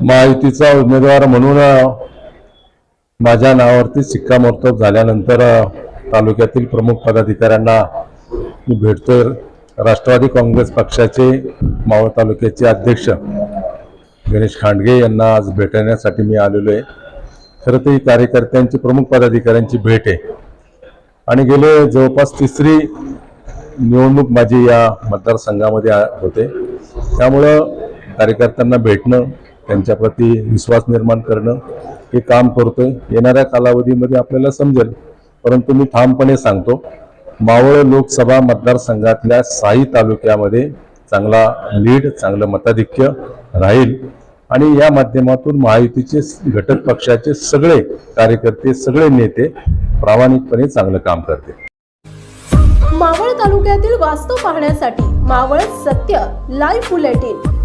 महायुतीचा उमेदवार म्हणून माझ्या नावावरती शिक्कामोर्तब झाल्यानंतर तालुक्यातील प्रमुख पदाधिकाऱ्यांना मी भेटतोय. राष्ट्रवादी काँग्रेस पक्षाचे मावळ तालुक्याचे अध्यक्ष गणेश खांडगे यांना आज भेटण्यासाठी मी आलेलो आहे. खरं तर ही कार्यकर्त्यांची प्रमुख पदाधिकाऱ्यांची भेट आहे. आणि गेले जवळपास तिसरी निवडणूक माझी या मतदारसंघामध्ये आ- होते. त्यामुळं कार्यकर्त्यांना भेटणं त्यांच्याप्रती विश्वास निर्माण करणं हे काम करतोय. येणाऱ्या कालावधीमध्ये आपल्याला समजेल. परंतु मी ठामपणे सांगतो मावळ लोकसभा मतदारसंघातल्या साई तालुक्यामध्ये चांगला लीड चांगलं मताधिक्य राहील. आणि या माध्यमातून महायुतीचे घटक पक्षाचे सगळे कार्यकर्ते सगळे नेते प्रामाणिकपणे चांगलं काम करतील. मावळ तालुक्यातील वास्तव पाहण्यासाठी मावळ सत्य लाईव्ह बुलेटिन.